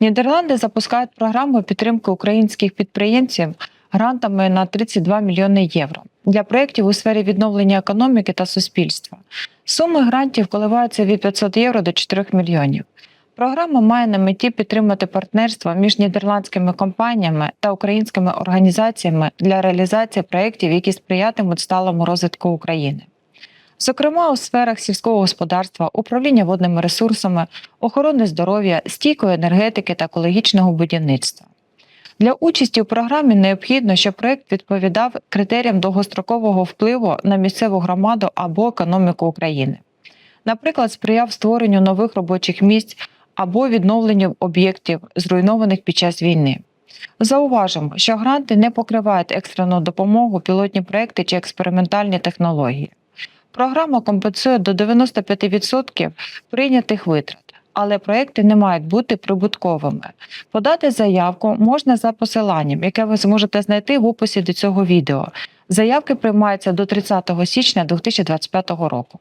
Нідерланди запускають програму підтримки українських підприємців грантами на 32 мільйони євро для проєктів у сфері відновлення економіки та суспільства. Суми грантів коливаються від 500 євро до 4 мільйонів. Програма має на меті підтримати партнерство між нідерландськими компаніями та українськими організаціями для реалізації проєктів, які сприятимуть сталому розвитку України. Зокрема, у сферах сільського господарства, управління водними ресурсами, охорони здоров'я, стійкої енергетики та екологічного будівництва. Для участі у програмі необхідно, щоб проєкт відповідав критеріям довгострокового впливу на місцеву громаду або економіку України. Наприклад, сприяв створенню нових робочих місць або відновленню об'єктів, зруйнованих під час війни. Зауважимо, що гранти не покривають екстрену допомогу, пілотні проекти чи експериментальні технології. Програма компенсує до 95% прийнятих витрат, але проекти не мають бути прибутковими. Подати заявку можна за посиланням, яке ви зможете знайти в описі до цього відео. Заявки приймаються до 30 січня 2025 року.